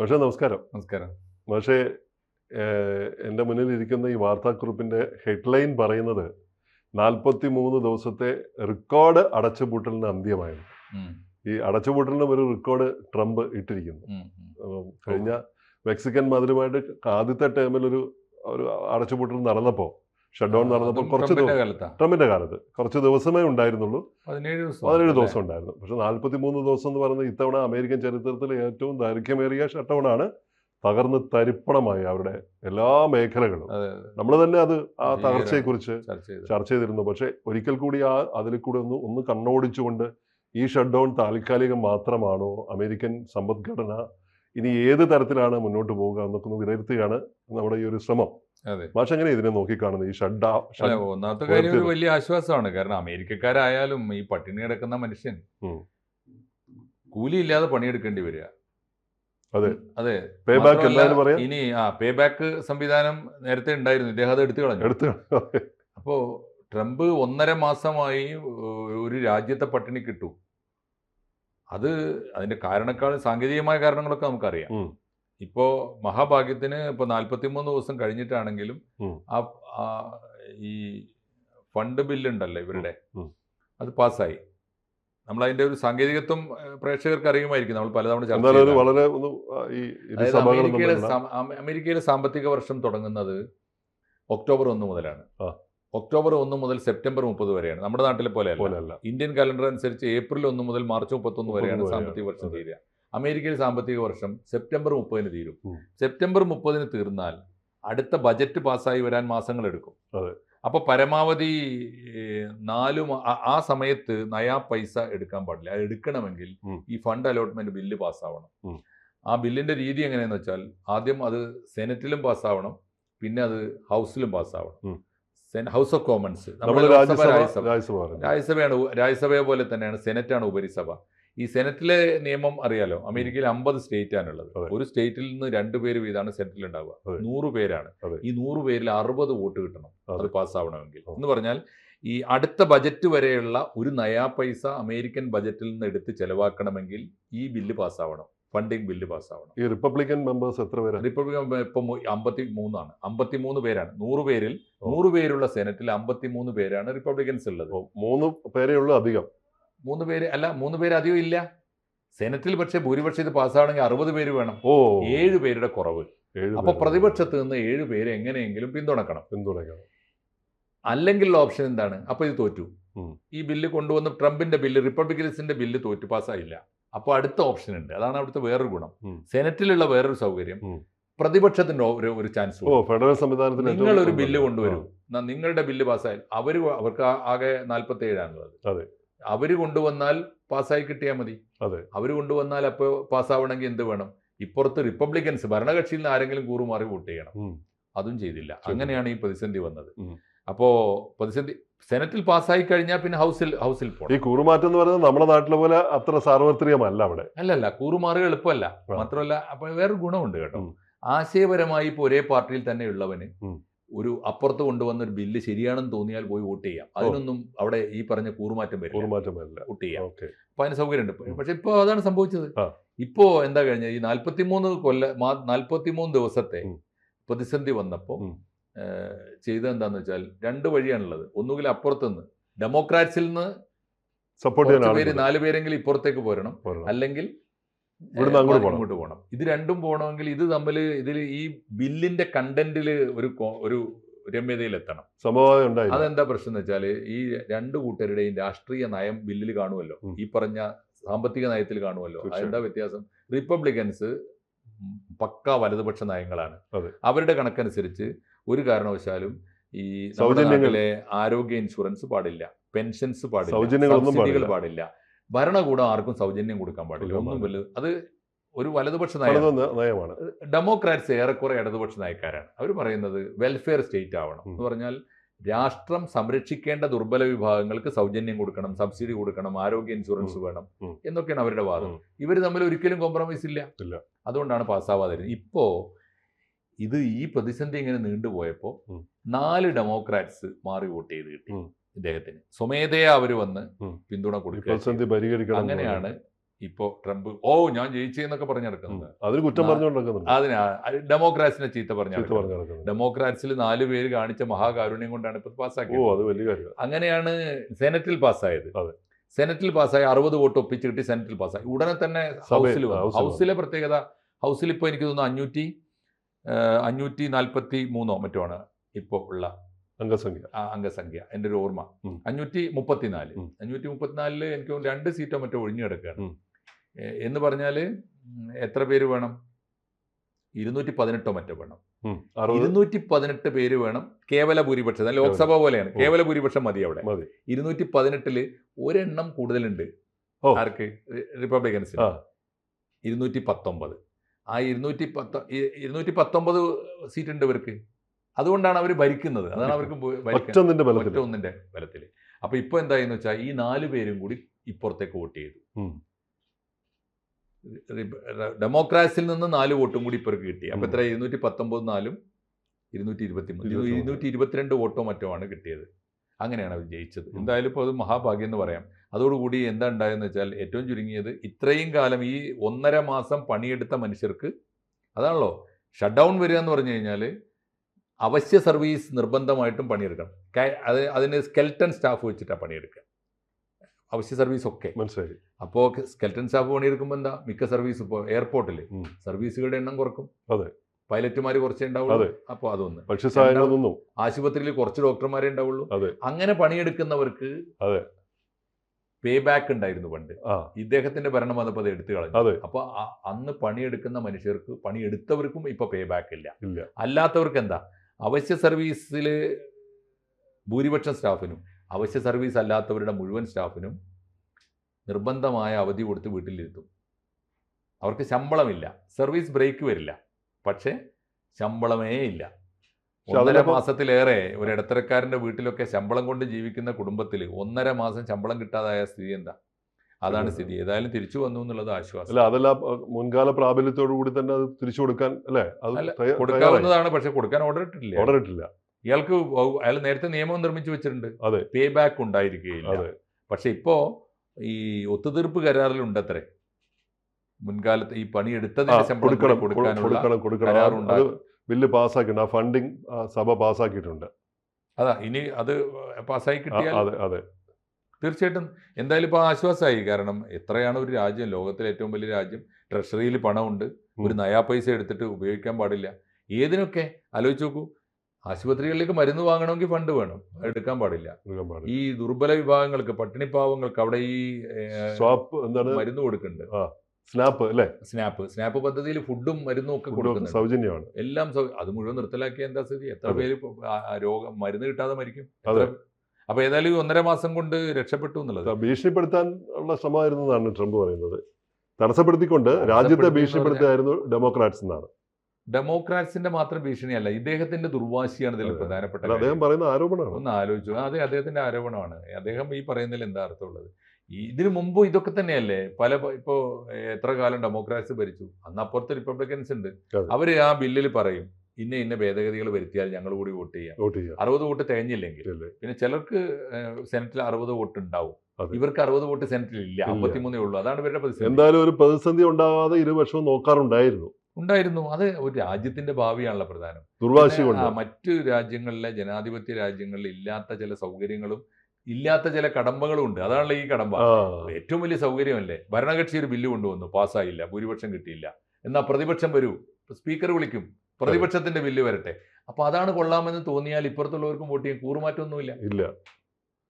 പക്ഷേ നമസ്കാരം. നമസ്കാരം. പക്ഷേ എന്റെ മുന്നിൽ ഇരിക്കുന്ന ഈ വാർത്താക്കുറിപ്പിന്റെ ഹെഡ്ലൈൻ പറയുന്നത് നാൽപ്പത്തി മൂന്ന് ദിവസത്തെ റെക്കോർഡ് അടച്ചുപൂട്ടലിന് അന്ത്യമായിരുന്നു. ഈ അടച്ചുപൂട്ടലിനും ഒരു റെക്കോർഡ് ട്രംപ് ഇട്ടിരിക്കുന്നു. കഴിഞ്ഞ മെക്സിക്കൻ മതിലുമായിട്ട് ആദ്യത്തെ ടേമിൽ ഒരു ഒരു അടച്ചുപൂട്ടൽ നടന്നപ്പോൾ ഷട്ട് ഡൗൺ നടന്നപ്പോൾ കുറച്ച് ട്രംപിന്റെ ദിവസം ട്രംപിന്റെ കാലത്ത്. കുറച്ച് ദിവസമേ ഉണ്ടായിരുന്നുള്ളൂ. പതിനേഴ് ദിവസം. പതിനേഴ്? ദിവസം ഉണ്ടായിരുന്നു. പക്ഷെ നാൽപ്പത്തി മൂന്ന് ദിവസം എന്ന് പറയുന്നത് ഇത്തവണ അമേരിക്കൻ ചരിത്രത്തിലെ ഏറ്റവും ദൈർഘ്യമേറിയ ഷട്ട് ഡൗൺ ആണ്. തകർന്ന് തരിപ്പണമായി അവരുടെ എല്ലാ മേഖലകളും. നമ്മൾ തന്നെ അത് ആ. തകർച്ചയെക്കുറിച്ച് ചർച്ച ചെയ്തിരുന്നു. പക്ഷെ ഒരിക്കൽ കൂടി ആ അതിൽ കൂടെ ഒന്ന് ഒന്ന് കണ്ണോടിച്ചുകൊണ്ട് ഈ ഷട്ട് ഡൗൺ താൽക്കാലികം മാത്രമാണോ അമേരിക്കൻ സമ്പദ്ഘടന ഇനി ഏത് തരത്തിലാണ് മുന്നോട്ട് പോവുക എന്നൊക്കെ ഒന്ന് വിലയിരുത്തുകയാണ് നമ്മുടെ ഈ ഒരു ശ്രമം. മാഷ് എങ്ങനെ ഇതിനെ നോക്കിക്കാണുന്നത് ഈ ഷഡ് ഒന്നാമത്തെ കാര്യം ഒരു വലിയ ആശ്വാസമാണ്. കാരണം അമേരിക്കക്കാരായാലും ഈ പട്ടിണി കിടക്കുന്ന മനുഷ്യൻ. കൂലിയില്ലാതെ പണിയെടുക്കേണ്ടി വരിക. അതെ. അതെ. പേ ബാക്ക് ഇനി ആ പേ ബാക്ക് സംവിധാനം നേരത്തെ ഉണ്ടായിരുന്നു. ഇദ്ദേഹം അത് എടുത്തു കളഞ്ഞു. എടുത്തു അപ്പോ ട്രംപ് ഒന്നര മാസമായി ഒരു രാജ്യത്തെ പട്ടിണി കിട്ടു. അത് അതിന്റെ കാരണക്കാൾ സാങ്കേതികമായ കാരണങ്ങളൊക്കെ നമുക്കറിയാം. ഇപ്പോ മഹാഭാഗ്യത്തിന് ഇപ്പൊ നാല്പത്തിമൂന്ന് ദിവസം കഴിഞ്ഞിട്ടാണെങ്കിലും ആ ഈ ഫണ്ട് ബില്ലുണ്ടല്ലോ ഇവരുടെ. അത് പാസ്സായി. നമ്മൾ അതിന്റെ ഒരു സാങ്കേതികത്വം പ്രേക്ഷകർക്ക് അറിയുമായിരിക്കും നമ്മൾ പലതവണ ചർച്ച അമേരിക്കയിലെ അമേരിക്കയിലെ സാമ്പത്തിക വർഷം തുടങ്ങുന്നത് ഒക്ടോബർ ഒന്ന് മുതലാണ്. ഒക്ടോബർ ഒന്ന് മുതൽ സെപ്റ്റംബർ മുപ്പത് വരെയാണ്. നമ്മുടെ നാട്ടിലെ പോലെയല്ല. പോലെയല്ല. ഇന്ത്യൻ കലണ്ടർ അനുസരിച്ച് ഏപ്രിൽ ഒന്ന് മുതൽ മാർച്ച് മുപ്പത്തൊന്ന് വരെയാണ് സാമ്പത്തിക വർഷം. തീരുക. അമേരിക്കയിൽ സാമ്പത്തിക വർഷം സെപ്റ്റംബർ മുപ്പതിന് തീരും. സെപ്റ്റംബർ മുപ്പതിന് തീർന്നാൽ അടുത്ത ബജറ്റ് പാസ്സായി വരാൻ മാസങ്ങൾ എടുക്കും അപ്പോൾ അപ്പൊ പരമാവധി നാലു ആ- സമയത്ത് നയാ പൈസ എടുക്കാൻ പാടില്ല. അത് എടുക്കണമെങ്കിൽ ഈ ഫണ്ട് അലോട്ട്മെന്റ് ബില്ല് പാസ്സാവണം. ആ ബില്ലിന്റെ രീതി എങ്ങനെയാന്ന് വെച്ചാൽ ആദ്യം അത് സെനറ്റിലും പാസ്സാവണം. പിന്നെ അത് ഹൗസിലും പാസ്സാവണം. House of commons. രാജ്യസഭ രാജ്യസഭയാണ് രാജ്യസഭയെ പോലെ തന്നെയാണ് സെനറ്റാണ് ഉപരിസഭ. ഈ സെനറ്റിലെ നിയമം അറിയാലോ? അമേരിക്കയിൽ അമ്പത് സ്റ്റേറ്റ് ആണുള്ളത്. ഒരു സ്റ്റേറ്റിൽ നിന്ന് രണ്ട് പേര് വീതമാണ് സെനറ്റിൽ ഉണ്ടാവുക. നൂറ് പേരാണ്. ഈ നൂറ് പേരിൽ അറുപത് വോട്ട് കിട്ടണം. അത്. പാസ്സാവണമെങ്കിൽ. എന്ന് പറഞ്ഞാൽ ഈ അടുത്ത ബജറ്റ് വരെയുള്ള ഒരു നയാ പൈസ അമേരിക്കൻ ബജറ്റിൽ നിന്ന് എടുത്ത് ചെലവാക്കണമെങ്കിൽ ഈ ബില്ല് പാസ്സാവണം. ഫണ്ടിങ് ബില്ല് പാസ്സാവണം. ഈ റിപ്പബ്ലിക്കൻ മെമ്പേഴ്സ് എത്ര പേരാണ് റിപ്പബ്ലിക്കൻ ഇപ്പം അമ്പത്തി മൂന്നാണ് അമ്പത്തി മൂന്ന് പേരാണ്. നൂറ് പേരിൽ. നൂറ് പേരുള്ള സെനറ്റിൽ അമ്പത്തി മൂന്ന് പേരാണ് റിപ്പബ്ലിക്കൻസ് ഉള്ളത്. മൂന്ന് പേരേ ഉള്ളൂ അധികം. മൂന്ന് പേര് അല്ല മൂന്ന് പേര് അധികം ഇല്ല. സെനറ്റിൽ പക്ഷേ ഭൂരിപക്ഷം ഇത് പാസ്സാവണമെങ്കിൽ അറുപത് പേര് വേണം. ഓ. ഏഴ് പേരുടെ കുറവ്. അപ്പൊ പേര്. പ്രതിപക്ഷത്ത് നിന്ന് ഏഴ് പേര് എങ്ങനെയെങ്കിലും പിന്തുണക്കണം പിന്തുണക്കണം അല്ലെങ്കിലുള്ള ഓപ്ഷൻ എന്താണ്? അപ്പൊ ഇത് തോറ്റു. ഈ ബില്ല് കൊണ്ടുവന്ന് ട്രംപിന്റെ ബില്ല് റിപ്പബ്ലിക്കൻസിന്റെ ബില്ല് തോറ്റു പാസ്സായില്ല അപ്പൊ അടുത്ത ഓപ്ഷൻ ഉണ്ട്. അതാണ് അവിടുത്തെ വേറൊരു ഗുണം. സെനറ്റിലുള്ള വേറൊരു സൗകര്യം. പ്രതിപക്ഷത്തിന്റെ ഒരു ഒരു ചാൻസ് ഫെഡറൽ സംവിധാനത്തിൽ നിങ്ങൾ ഒരു. ബില്ല് കൊണ്ടുവരൂ. നിങ്ങളുടെ ബില്ല് പാസ്സായാൽ അവർ അവർക്ക് ആകെ നാൽപ്പത്തി ഏഴാണുള്ളത് അതെ. അവർ കൊണ്ടുവന്നാൽ പാസ്സായി കിട്ടിയാൽ മതി. അതെ. അവർ കൊണ്ടുവന്നാൽ അപ്പോൾ പാസ്സാവണമെങ്കിൽ എന്ത് വേണം? ഇപ്പുറത്ത് റിപ്പബ്ലിക്കൻസ് ഭരണകക്ഷിയിൽ നിന്ന് ആരെങ്കിലും കൂറുമാറി വോട്ട് ചെയ്യണം. അതും ചെയ്തില്ല. അങ്ങനെയാണ് ഈ പ്രതിസന്ധി വന്നത്. അപ്പോ പ്രതിസന്ധി സെനറ്റിൽ പാസ്സായി കഴിഞ്ഞാൽ പിന്നെ ഹൗസിൽ ഹൗസിൽ ഈ കൂറുമാറ്റം എന്ന് പറയുന്നത് നമ്മുടെ നാട്ടിലെ പോലെ അത്ര സാർവത്രികമല്ല അവിടെ. അല്ലല്ല കൂറുമാറുക എളുപ്പമല്ല. മാത്രമല്ല അപ്പൊ വേറൊരു ഗുണമുണ്ട് കേട്ടോ. ആശയപരമായി ഇപ്പോൾ ഒരേ പാർട്ടിയിൽ തന്നെ ഉള്ളവന്. ഒരു അപ്പുറത്ത് കൊണ്ടുവന്ന ഒരു ബില്ല് ശരിയാണെന്ന് തോന്നിയാൽ പോയി വോട്ട് ചെയ്യാം. അതിനൊന്നും അവിടെ ഈ പറഞ്ഞ കൂറുമാറ്റം വരും കൂറുമാറ്റം വരില്ല. വോട്ട് ചെയ്യാം. അപ്പൊ അതിന് സൗകര്യമുണ്ട്. പക്ഷെ ഇപ്പോൾ അതാണ് സംഭവിച്ചത്. ഇപ്പോ എന്താ കഴിഞ്ഞ ഈ നാല്പത്തിമൂന്ന് കൊല്ല നാല്പത്തിമൂന്ന് ദിവസത്തെ പ്രതിസന്ധി വന്നപ്പോൾ ചെയ്ത ചെയ്തത് എന്താന്ന് വെച്ചാൽ രണ്ട് വഴിയാണുള്ളത്. ഒന്നുകിൽ അപ്പുറത്തുനിന്ന് ഡെമോക്രാറ്റ്സിൽ നിന്ന് സപ്പോർട്ട് പേര് നാല് പേരെങ്കിലും ഇപ്പുറത്തേക്ക് പോരണം. അല്ലെങ്കിൽ ഇവിടുന്ന് അങ്ങോട്ട്. ഇങ്ങോട്ട് പോകണം ഇത് രണ്ടും പോകണമെങ്കിൽ ഇത് തമ്മിൽ ഇതിൽ ഈ ബില്ലിന്റെ കണ്ടന്റിൽ ഒരു ഒരു രമ്യതയിലെത്തണം. സമവായം അതെന്താ പ്രശ്നം എന്ന് വെച്ചാൽ ഈ രണ്ട് കൂട്ടരുടെയും രാഷ്ട്രീയ നയം ബില്ലിൽ കാണുമല്ലോ. ഈ പറഞ്ഞ സാമ്പത്തിക നയത്തിൽ കാണുമല്ലോ. അതെന്താ വ്യത്യാസം? റിപ്പബ്ലിക്കൻസ് പക്ക വലതുപക്ഷ നയങ്ങളാണ്. അവരുടെ കണക്കനുസരിച്ച് ഒരു കാരണവശാലും ഈ സൗജന്യങ്ങളെ ആരോഗ്യ ഇൻഷുറൻസ് പാടില്ല. പെൻഷൻസ് പാടില്ല. പാടില്ല. ഭരണകൂടം ആർക്കും സൗജന്യം കൊടുക്കാൻ പാടില്ല. ഒന്നും. വലുത് അത് ഒരു വലതുപക്ഷ നയമാണ്. ഡെമോക്രാറ്റ്സ് ഏറെക്കുറെ ഇടതുപക്ഷ നയക്കാരാണ്. അവർ പറയുന്നത് വെൽഫെയർ സ്റ്റേറ്റ് ആവണം എന്ന് പറഞ്ഞാൽ രാഷ്ട്രം സംരക്ഷിക്കേണ്ട ദുർബല വിഭാഗങ്ങൾക്ക് സൗജന്യം കൊടുക്കണം സബ്സിഡി കൊടുക്കണം ആരോഗ്യ ഇൻഷുറൻസ് വേണം എന്നൊക്കെയാണ് അവരുടെ വാദം. ഇവർ തമ്മിൽ ഒരിക്കലും കോംപ്രമൈസ് ഇല്ല. അതുകൊണ്ടാണ് പാസ്സാവാതിരുന്നത്. ഇപ്പോ ഇത് ഈ പ്രതിസന്ധി ഇങ്ങനെ നീണ്ടുപോയപ്പോൾ നാല് ഡെമോക്രാറ്റ്സ് മാറി വോട്ട് ചെയ്ത് കിട്ടി. ഇദ്ദേഹത്തിന്. സ്വമേധയാ അവർ വന്ന്. പിന്തുണ കൊടുക്കുക അങ്ങനെയാണ്. ഇപ്പോ ട്രംപ് ഓ ഞാൻ ജയിച്ചെന്നൊക്കെ പറഞ്ഞെടുക്കുന്നത് അതിന് കുറ്റം അതിനാ ഡെമോക്രാറ്റ്സിനെ ചീത്ത പറഞ്ഞു ഡെമോക്രാറ്റ്സിൽ നാല് പേര് കാണിച്ച മഹാകാരുണ്യം കൊണ്ടാണ് ഇപ്പൊ ഓ പാസ്സാക്കിയത്. അത് വലിയ കാര്യം അങ്ങനെയാണ് സെനറ്റിൽ പാസ്സായത്. സെനറ്റിൽ പാസ്സായി അറുപത് വോട്ട് ഒപ്പിച്ച് കിട്ടി സെനറ്റിൽ പാസ്സായി. ഉടനെ തന്നെ ഹൗസിൽ ഹൗസിൽ ഹൗസിലെ പ്രത്യേകത ഹൗസിൽ ഇപ്പോൾ എനിക്ക് തോന്നുന്നു അഞ്ഞൂറ്റി അഞ്ഞൂറ്റി നാൽപ്പത്തി മൂന്നോ മറ്റോ ആണ് ഇപ്പോൾ ഉള്ള അംഗസംഖ്യ. ആ അംഗസംഖ്യ. എന്റെ ഒരു ഓർമ്മ. അഞ്ഞൂറ്റി മുപ്പത്തിനാല് അഞ്ഞൂറ്റി മുപ്പത്തിനാലിൽ എനിക്ക് രണ്ട് സീറ്റോ മറ്റോ ഒഴിഞ്ഞു കിടക്കുകയാണ്. എന്ന് പറഞ്ഞാൽ എത്ര പേര് വേണം? ഇരുന്നൂറ്റി പതിനെട്ടോ മറ്റോ വേണം. ഇരുന്നൂറ്റി പതിനെട്ട് പേര് വേണം കേവല ഭൂരിപക്ഷം. ലോക്സഭ പോലെയാണ്. കേവല ഭൂരിപക്ഷം മതി അവിടെ. ഇരുന്നൂറ്റി പതിനെട്ടിൽ ഒരെണ്ണം കൂടുതലുണ്ട്. ആർക്ക്? റിപ്പബ്ലിക്കൻസിന്. ഇരുന്നൂറ്റി പത്തൊമ്പത് ആ ഇരുന്നൂറ്റി പത്തൊ ഇരുന്നൂറ്റി പത്തൊമ്പത് സീറ്റ് ഉണ്ട് ഇവർക്ക്. അതുകൊണ്ടാണ് അവർ ഭരിക്കുന്നത്. അതാണ് അവർക്ക് ഭരിക്കാൻ ഒറ്റൊന്നിന്റെ ബലത്തിൽ അപ്പൊ ഇപ്പൊ എന്തായെന്ന് വെച്ചാൽ ഈ നാല് പേരും കൂടി ഇപ്പുറത്തേക്ക് വോട്ട് ചെയ്തു. ഡെമോക്രാസിയിൽ ഡെമോക്രാറ്റ്സിൽ നിന്ന് നാല് വോട്ടും കൂടി ഇപ്പുറക്ക് കിട്ടി. അപ്പൊ. എത്ര ഇരുന്നൂറ്റി പത്തൊമ്പത് നാലും ഇരുന്നൂറ്റി ഇരുപത്തി മൂന്ന്. ഇരുന്നൂറ്റി ഇരുപത്തിരണ്ട് വോട്ടോ മറ്റോ ആണ് കിട്ടിയത്. അങ്ങനെയാണ് അവർ ജയിച്ചത്. എന്തായാലും ഇപ്പോൾ അത് മഹാഭാഗ്യം എന്ന് പറയാം. അതോടുകൂടി എന്താ ഉണ്ടായെന്ന് വെച്ചാൽ ഏറ്റവും ചുരുങ്ങിയത് ഇത്രയും കാലം ഈ ഒന്നര മാസം പണിയെടുത്ത മനുഷ്യർക്ക് അതാണല്ലോ ഷട്ട് ഡൗൺ വരിക എന്ന് പറഞ്ഞു കഴിഞ്ഞാൽ അവശ്യ സർവീസ് നിർബന്ധമായിട്ടും പണിയെടുക്കണം. അത് അതിന് സ്കെൽട്ടൺ സ്റ്റാഫ് വെച്ചിട്ടാണ് പണിയെടുക്കുക. അവശ്യ സർവീസ് ഒക്കെ. മനസ്സിലായി. അപ്പോൾ സ്കെൽട്ടൺ സ്റ്റാഫ് പണിയെടുക്കുമ്പോൾ എന്താ? മിക്ക സർവീസ് ഇപ്പോൾ എയർപോർട്ടിൽ സർവീസുകളുടെ എണ്ണം കുറക്കും. അതെ. പൈലറ്റുമാർ കുറച്ചേ ഉണ്ടാവുള്ളൂ. അപ്പോൾ അതൊന്ന്. പക്ഷേ ആശുപത്രിയിൽ കുറച്ച് ഡോക്ടർമാരെ ഉണ്ടാവുള്ളൂ. അതെ. അങ്ങനെ പണിയെടുക്കുന്നവർക്ക് അതെ. പേ ബാക്ക് ഉണ്ടായിരുന്നു പണ്ട്. ഇദ്ദേഹത്തിന്റെ ഭരണം വന്നപ്പോൾ അത് എടുത്തു കളഞ്ഞു. അപ്പൊ അന്ന് പണിയെടുക്കുന്ന മനുഷ്യർക്ക് പണിയെടുത്തവർക്കും ഇപ്പൊ പേ ബാക്ക് ഇല്ല. അല്ലാത്തവർക്ക് എന്താ? അവശ്യ സർവീസിൽ ഭൂരിപക്ഷം സ്റ്റാഫിനും അവശ്യ സർവീസ് അല്ലാത്തവരുടെ മുഴുവൻ സ്റ്റാഫിനും നിർബന്ധമായ അവധി കൊടുത്ത് വീട്ടിലിരുത്തും. അവർക്ക് ശമ്പളമില്ല. സർവീസ് ബ്രേക്ക് വരില്ല. പക്ഷേ ശമ്പളമേ ഇല്ല. ഒന്നര മാസത്തിലേറെ ഒരു ഇടത്തരക്കാരന്റെ വീട്ടിലൊക്കെ ശമ്പളം കൊണ്ട് ജീവിക്കുന്ന കുടുംബത്തിൽ ഒന്നര മാസം ശമ്പളം കിട്ടാതായ സ്ഥിതി എന്താ? അതാണ് അതെ. സ്ഥിതി. ഏതായാലും തിരിച്ചു വന്നു എന്നുള്ളത് ആശ്വാസം. അല്ല അതെല്ലാം മുൻകാല പ്രാബല്യത്തോടു കൂടി തന്നെ അത് തിരിച്ചു കൊടുക്കാൻ അല്ലേ? അത് കൊടുക്കാവുന്നതാണ് പക്ഷെ കൊടുക്കാൻ ഓർഡർ ഇട്ടിട്ടില്ല. ഓർഡർ ഇട്ടില്ല. ഇയാൾക്ക് അയാൾ നേരത്തെ നിയമം നിർമ്മിച്ചു വെച്ചിട്ടുണ്ട്. അതെ. പേ ബാക്ക് ഉണ്ടായിരിക്കുകയില്ല പക്ഷെ ഇപ്പോ ഈ ഒത്തുതീർപ്പ് കരാറിലുണ്ട് അത്രേ മുൻകാലത്ത് ഈ പണി പണിയെടുത്തതിന്റെ ശമ്പളം കൊടുക്കണം കൊടുക്കണം കരാറുണ്ട്. ബില്ല് പാസ്സാക്കിയിട്ടുണ്ട്. ആ ഫണ്ടിങ് സഭ പാസ്സാക്കിയിട്ടുണ്ട്. അതാ ഇനി അത് പാസ്സായി കിട്ടിയാൽ അതെ അതെ. തീർച്ചയായിട്ടും. എന്തായാലും ഇപ്പോൾ ആശ്വാസമായി കാരണം എത്രയാണ് ഒരു രാജ്യം ലോകത്തിലെ ഏറ്റവും വലിയ രാജ്യം ട്രഷറിയിൽ പണമുണ്ട്. ഒരു. നയാ പൈസ എടുത്തിട്ട് ഉപയോഗിക്കാൻ പാടില്ല. ഏതിനൊക്കെ? ആലോചിച്ച് നോക്കൂ. ആശുപത്രികളിലേക്ക് മരുന്ന് വാങ്ങണമെങ്കിൽ ഫണ്ട് വേണം. എടുക്കാൻ പാടില്ല. ഈ ദുർബല വിഭാഗങ്ങൾക്ക് പട്ടിണിപ്പാവങ്ങൾക്ക് അവിടെ ഈ മരുന്ന് കൊടുക്കുന്നുണ്ട്. സ്നാപ്പ് അല്ലേ? സ്നാപ്പ്. സ്നാപ്പ് പദ്ധതിയിൽ ഫുഡും മരുന്നും ഒക്കെ കൊടുക്കുന്നു സൗജന്യമാണ്. എല്ലാം അത് മുഴുവൻ നിർത്തലാക്കിയ എന്താ സ്ഥിതി? എത്ര പേര് രോഗം മരുന്ന് കിട്ടാതെ മരിക്കും? അപ്പൊ ഏതായാലും ഒന്നര മാസം കൊണ്ട് രക്ഷപ്പെട്ടു എന്നുള്ളത്. ഭീഷണിപ്പെടുത്താൻ ഉള്ള ശ്രമമായിരുന്നു എന്നാണ് ട്രംപ് പറയുന്നത്. തടസ്സപ്പെടുത്തിക്കൊണ്ട് രാജ്യത്തെ ഭീഷണിപ്പെടുത്തിയായിരുന്നു ഡെമോക്രാറ്റ്സ് എന്നാണ്. ഡെമോക്രാറ്റ്സിന്റെ മാത്രം ഭീഷണിയല്ല ഇദ്ദേഹത്തിന്റെ ദുർവാശിയാണ് ഇതിൽ. പ്രധാനപ്പെട്ട അദ്ദേഹം പറയുന്ന ആരോപണമാണ്. ഒന്ന് ആലോചിച്ചു. അതെ അദ്ദേഹത്തിന്റെ ആരോപണമാണ്. അദ്ദേഹം ഈ പറയുന്നതിൽ എന്താ അർത്ഥമുള്ളത്? ഇതിനു മുമ്പ് ഇതൊക്കെ തന്നെയല്ലേ? പല ഇപ്പൊ എത്ര കാലം ഡെമോക്രാറ്റ്സ് ഭരിച്ചു? അന്ന് അപ്പുറത്ത് റിപ്പബ്ലിക്കൻസ് ഉണ്ട്. അവർ ആ ബില്ലിൽ പറയും ഇന്ന ഇന്ന ഭേദഗതികൾ വരുത്തിയാൽ ഞങ്ങൾ കൂടി വോട്ട് ചെയ്യാം. വോട്ട് ചെയ്യാം. അറുപത് വോട്ട് തികഞ്ഞില്ലെങ്കിൽ പിന്നെ ചിലർക്ക് സെനറ്റിൽ അറുപത് വോട്ട് ഉണ്ടാവും. ഇവർക്ക് അറുപത് വോട്ട് സെനറ്റിൽ ഇല്ല. അമ്പത്തിമൂന്നേ ഉള്ളൂ. അതാണ് ഇവരുടെ പ്രതിസന്ധി. എന്തായാലും ഒരു പ്രതിസന്ധി ഉണ്ടാവാതെ ഇരുപക്ഷവും നോക്കാറുണ്ടായിരുന്നു. ഉണ്ടായിരുന്നു. അത് ഒരു രാജ്യത്തിന്റെ ഭാവിയാണല്ലോ പ്രധാനം. ദുർവാശി മറ്റു രാജ്യങ്ങളിലെ ജനാധിപത്യ രാജ്യങ്ങളിൽ ഇല്ലാത്ത ചില സൗകര്യങ്ങളും ഇല്ലാത്ത ചില കടമ്പകളും ഉണ്ട്. അതാണല്ലോ ഈ കടമ്പ. ഏറ്റവും വലിയ സൗകര്യമല്ലേ? ഭരണകക്ഷി ഒരു ബില്ല് കൊണ്ടുവന്നു. പാസ്സായില്ല. ഭൂരിപക്ഷം കിട്ടിയില്ല. എന്നാൽ പ്രതിപക്ഷം വരൂ. സ്പീക്കർ വിളിക്കും. പ്രതിപക്ഷത്തിന്റെ ബില്ല് വരട്ടെ. അപ്പൊ അതാണ് കൊള്ളാമെന്ന് തോന്നിയാൽ ഇപ്പുറത്തുള്ളവർക്കും വോട്ട് ചെയ്യാൻ കൂറുമാറ്റമൊന്നുമില്ല. ഇല്ല.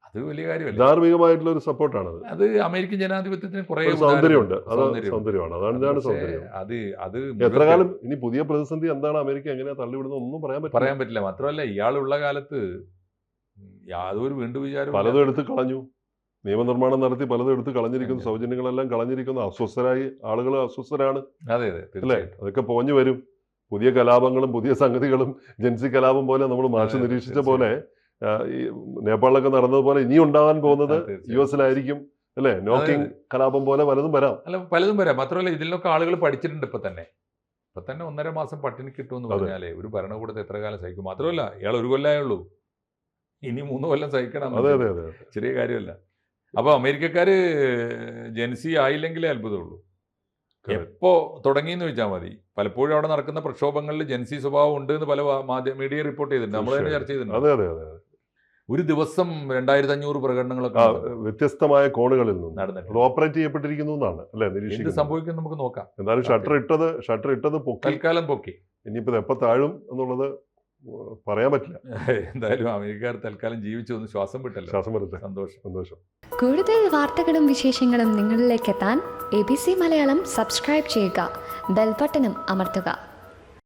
അത് വലിയ കാര്യമല്ല. ധാർമ്മികമായിട്ടുള്ള ഒരു സപ്പോർട്ടാണ് അത് അമേരിക്കൻ ജനാധിപത്യത്തിന് കുറെ സൗന്ദര്യമുണ്ട്. സൗന്ദര്യമാണ്. അതാണ് സൗന്ദര്യം. അത് അത് എത്ര കാലം ഇനി പുതിയ പ്രതിസന്ധി എന്താണ്? അമേരിക്ക എങ്ങനെയാ തള്ളിവിടുന്നത് ഒന്നും പറയാൻ പറ്റില്ല. പറയാൻ പറ്റില്ല. മാത്രമല്ല ഇയാളുള്ള കാലത്ത് യാതൊരു വീണ്ടും വിചാരം പലതും എടുത്ത് കളഞ്ഞു. നിയമനിർമ്മാണം നടത്തി പലതും എടുത്ത് കളഞ്ഞിരിക്കുന്നു. സൗജന്യങ്ങളെല്ലാം കളഞ്ഞിരിക്കുന്നു. അസ്വസ്ഥരായി ആളുകൾ അസ്വസ്ഥരാണ്. അതെ അതെ. അല്ലേ? അതൊക്കെ പോഞ്ഞു വരും. പുതിയ കലാപങ്ങളും പുതിയ സംഗതികളും ജൻസി കലാപം പോലെ നമ്മൾ മാഷ് നിരീക്ഷിച്ച പോലെ ഈ നേപ്പാളിലൊക്കെ നടന്നതുപോലെ ഇനി ഉണ്ടാവാൻ പോകുന്നത്. യു എസിലായിരിക്കും അല്ലേ? നോക്കിംഗ് കലാപം പോലെ പലതും വരാം. അല്ല പലതും വരാം. മാത്രമല്ല ഇതിലൊക്കെ ആളുകൾ പഠിച്ചിട്ടുണ്ട് ഇപ്പൊ തന്നെ. ഇപ്പൊ തന്നെ ഒന്നര മാസം പട്ടിണി കിട്ടുമെന്ന് എന്ന് പറഞ്ഞാലേ ഒരു ഭരണകൂടത്തെ എത്ര കാലം സഹിക്കും? മാത്രമല്ല ഇയാൾ ഒരു കൊല്ലമേ ഉള്ളൂ. ഇനി മൂന്ന് കൊല്ലം സഹിക്കണം അതെ അതെ അതെ ചെറിയ കാര്യമല്ല. അപ്പോൾ അമേരിക്കക്കാര് ജെൻസി ആയില്ലെങ്കിലേ അത്ഭുതമുള്ളൂ. Correct. തുടങ്ങി തുടങ്ങിയെന്ന് വെച്ചാൽ മതി. പലപ്പോഴും അവിടെ നടക്കുന്ന പ്രക്ഷോഭങ്ങളിൽ ജൻസി സ്വഭാവം ഉണ്ട് എന്ന് പല മാധ്യമ മീഡിയ റിപ്പോർട്ട് ചെയ്തിട്ടുണ്ട്. നമ്മൾ തന്നെ ചർച്ച ചെയ്തിട്ടുണ്ട്. അതെ അതെ അതെ ഒരു ദിവസം രണ്ടായിരത്തി അഞ്ഞൂറ് പ്രകടനങ്ങളൊക്കെ വ്യത്യസ്തമായ കോണുകളിൽ നിന്ന്. നടന്നിട്ടുണ്ട്. ഓപ്പറേറ്റ് ചെയ്യപ്പെട്ടിരിക്കുന്നു എന്നാണ് അല്ലെ? എന്ത് സംഭവിക്കും നമുക്ക് നോക്കാം. എന്തായാലും ഷട്ടർ ഇട്ടത് ഷട്ടർ ഇട്ടത് പൊക്കി. തൽക്കാലം പൊക്കി. ഇനിയിപ്പോ എപ്പോ താഴും എന്നുള്ളത് പറയാൻ പറ്റില്ല. എന്തായാലും അമേരിക്കക്കാർ തൽക്കാലം ജീവിച്ചു ഒന്ന് ശ്വാസം വിട്ടല്ലോ. ശ്വാസം വരട്ടെ സന്തോഷം. സന്തോഷം. കൂടുതൽ വാർത്തകളും വിശേഷങ്ങളും നിങ്ങളിലേക്ക് എത്താൻ A B C Malayalam subscribe ചെയ്യുക. ബെൽബട്ടനും അമർത്തുക.